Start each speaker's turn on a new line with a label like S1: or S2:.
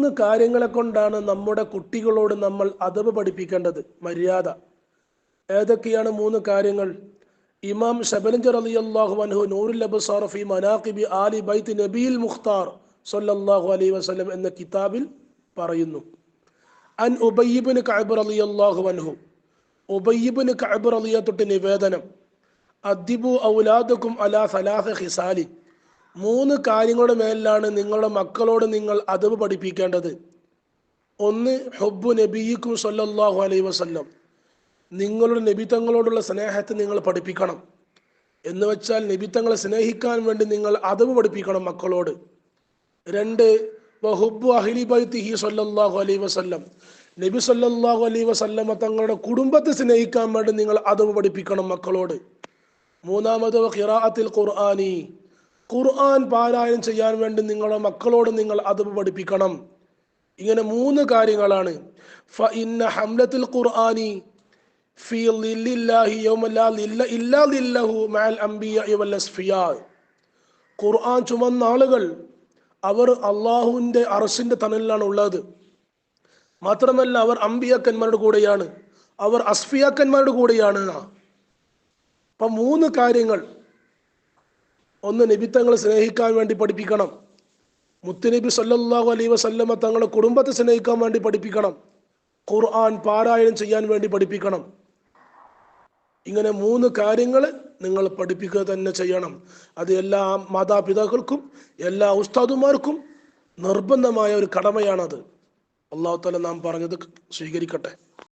S1: മൂന്ന് കാര്യങ്ങളെ കൊണ്ടാണ് നമ്മുടെ കുട്ടികളോട് നമ്മൾ അതവ് പഠിപ്പിക്കേണ്ടത് മര്യാദ. ഏതൊക്കെയാണ് മൂന്ന് കാര്യങ്ങൾ? ഇമാം ഷബലിഞ്ചർ അലി അള്ളാഹു അൻഹു നൂറുൽ അബ്സാർ ഫി മനാഖിബി ആലി ബൈത്ത് നബീൽ മുഖ്താർ സൊല്ലാഹു അലൈഹി വസ്ലം എന്ന കിതാബിൽ പറയുന്നു. അൻ ഉബയ്യബിന് കഅബർ അലി അള്ളാഹു അൻഹു. ഉബയ്യബിന് കഅബ് അലിയ തൊട്ട് നിവേദനം. അദ്ദിബു ഔലാദക്കും അലാ സലാഹ ഹിസാലി മൂന്ന് കാര്യങ്ങളുടെ മേലിലാണ് നിങ്ങളുടെ മക്കളോട് നിങ്ങൾ അതവ് പഠിപ്പിക്കേണ്ടത്. ഒന്ന് ഹൊബു നബീക്കും സല്ലാഹു അലൈ വസല്ലം. നിങ്ങളുടെ നബിത്തങ്ങളോടുള്ള സ്നേഹത്തെ നിങ്ങൾ പഠിപ്പിക്കണം. എന്ന് വെച്ചാൽ നബിത്തങ്ങളെ സ്നേഹിക്കാൻ വേണ്ടി നിങ്ങൾ അതവ് പഠിപ്പിക്കണം മക്കളോട്. രണ്ട് വഹുബു അഹ്ലി ബൈത്തിഹി സല്ലല്ലാഹു അലൈ വസല്ലം. നബി സല്ലല്ലാഹു അലൈ വസല്ലമ തങ്ങളുടെ കുടുംബത്തെ സ്നേഹിക്കാൻ വേണ്ടി നിങ്ങൾ അതവ് പഠിപ്പിക്കണം മക്കളോട്. മൂന്നാമത് ഖിറാഅത്തിൽ ഖുർആനി. ഖുർആൻ പാരായണം ചെയ്യാൻ വേണ്ടി നിങ്ങളുടെ മക്കളോട് നിങ്ങൾ അത് പഠിപ്പിക്കണം. ഇങ്ങനെ മൂന്ന് കാര്യങ്ങളാണ്. ഹംലത്തിൽ ഖുർആനി ലില്ലാഹി ലില്ല ഖുർആൻ ചുമന്ന ആളുകൾ അവർ അള്ളാഹുവിന്റെ അറസിന്റെ തണലിലാണ് ഉള്ളത്. മാത്രമല്ല അവർ അമ്പിയാക്കന്മാരുടെ കൂടെയാണ്. അവർ അസ്ഫിയാക്കന്മാരുടെ കൂടെയാണ്. അപ്പൊ മൂന്ന് കാര്യങ്ങൾ. ഒന്ന് നബിത്തങ്ങളെ സ്നേഹിക്കാൻ വേണ്ടി പഠിപ്പിക്കണം. മുത്തുനബി സല്ലല്ലാഹു അലൈ വസല്ലമ തങ്ങളുടെ കുടുംബത്തെ സ്നേഹിക്കാൻ വേണ്ടി പഠിപ്പിക്കണം. ഖുർആൻ പാരായണം ചെയ്യാൻ വേണ്ടി പഠിപ്പിക്കണം. ഇങ്ങനെ മൂന്ന് കാര്യങ്ങൾ നിങ്ങൾ പഠിപ്പിക്കുക തന്നെ ചെയ്യണം. അത് എല്ലാ മാതാപിതാക്കൾക്കും എല്ലാ ഉസ്താദുമാർക്കും നിർബന്ധമായ ഒരു കടമയാണത്. അള്ളാഹു താല നാം പറഞ്ഞത് സ്വീകരിക്കട്ടെ.